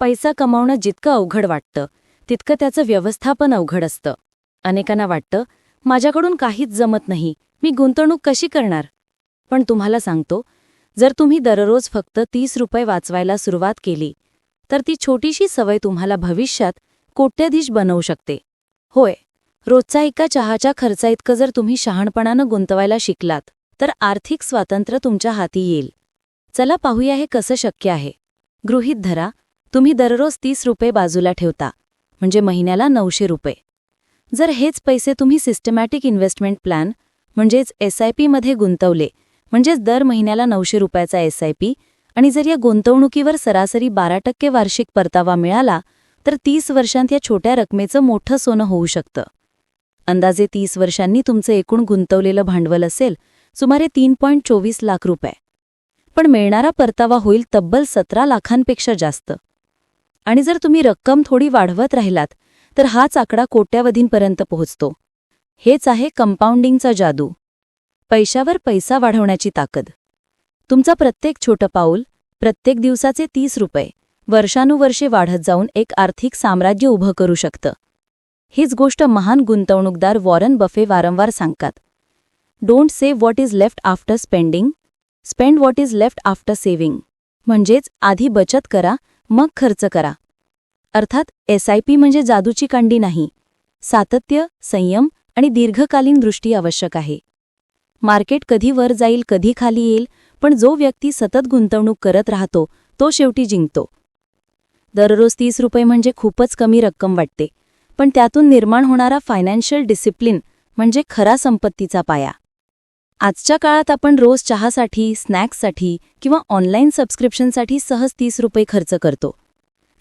पैसा कमावणं जितकं अवघड वाटतं तितकं त्याचं व्यवस्थापन अवघड असतं. अनेकांना वाटतं माझ्याकडून काहीच जमत नाही मी गुंतवणूक कशी करणार? पण तुम्हाला सांगतो जर तुम्ही दररोज फक्त तीस रुपये वाचवायला सुरुवात केली तर ती छोटीशी सवय तुम्हाला भविष्यात कोट्याधीश बनवू शकते. होय रोजचा एका चहाच्या खर्चाइतकं जर तुम्ही शहाणपणानं गुंतवायला शिकलात तर आर्थिक स्वातंत्र्य तुमच्या हाती येईल. चला पाहूया हे कसं शक्य आहे. गृहीत धरा तुम्ही दररोज तीस रुपये बाजूला ठेवता म्हणजे महिन्याला नऊशे रुपये. जर हेच पैसे तुम्ही सिस्टमॅटिक इन्व्हेस्टमेंट प्लॅन म्हणजेच एस आय पीमध्ये गुंतवले म्हणजेच दर महिन्याला नऊशे रुपयाचा एस आय पी आणि जर या गुंतवणुकीवर सरासरी बारा टक्के वार्षिक परतावा मिळाला तर तीस वर्षांत या छोट्या रकमेचं मोठं सोनं होऊ शकतं. अंदाजे तीस वर्षांनी तुमचं एकूण गुंतवलेलं भांडवल असेल सुमारे तीन पॉईंट चोवीस लाख रुपये. पण मिळणारा परतावा होईल तब्बल सतरा लाखांपेक्षा जास्त. आणि जर तुम्ही रक्कम थोडी वाढवत राहिलात तर हाच आकडा कोट्यावधींपर्यंत पोहोचतो. हेच आहे कंपाऊंडिंगचा जादू. पैशावर पैसा वाढवण्याची ताकद. तुमचा प्रत्येक छोटं पाऊल प्रत्येक दिवसाचे तीस रुपये वर्षानुवर्षे वाढत जाऊन एक आर्थिक साम्राज्य उभं करू शकतं. हीच गोष्ट महान गुंतवणूकदार वॉरन बफे वारंवार सांगतात. Don't save what is left after spending. Spend what is left after saving. म्हणजेच आधी बचत करा मग खर्च करा. अर्थात एस आय पी म्हणजे जादूची कांडी नाही. सातत्य संयम आणि दीर्घकालीन दृष्टी आवश्यक आहे. मार्केट कधी वर जाईल कधी खाली येईल पण जो व्यक्ती सतत गुंतवणूक करत राहतो तो शेवटी जिंकतो. दररोज तीस रुपये म्हणजे खूपच कमी रक्कम वाटते. पण त्यातून निर्माण होणारा फायनान्शियल डिसिप्लिन म्हणजे खरा संपत्तीचा पाया. आजच्या काळात आपण रोज चहासाठी स्नॅक्ससाठी किंवा ऑनलाईन सबस्क्रिप्शनसाठी सहज तीस रुपये खर्च करतो.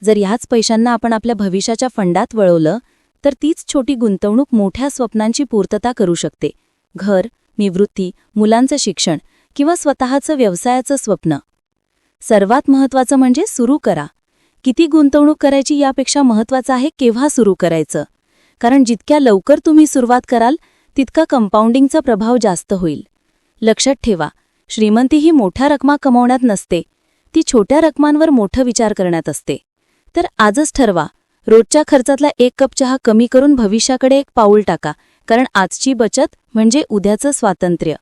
जर ह्याच पैशांना आपण आपल्या भविष्याच्या फंडात वळवलं तर तीच छोटी गुंतवणूक मोठ्या स्वप्नांची पूर्तता करू शकते. घर निवृत्ती मुलांचं शिक्षण किंवा स्वतःचं व्यवसायाचं स्वप्न. सर्वात महत्त्वाचं म्हणजे सुरू करा. किती गुंतवणूक करायची यापेक्षा महत्त्वाचं आहे केव्हा सुरू करायचं? कारण जितक्या लवकर तुम्ही सुरुवात कराल तितका कंपाऊंडिंगचा प्रभाव जास्त होईल. लक्षात ठेवा श्रीमंती ही मोठ्या रकमा कमवण्यात नसते ती छोट्या रकमांवर मोठं विचार करण्यात असते. तर आजच ठरवा रोजच्या खर्चातला एक कप चहा कमी करून भविष्याकडे एक पाऊल टाका कारण आजची बचत म्हणजे उद्याचं स्वातंत्र्य.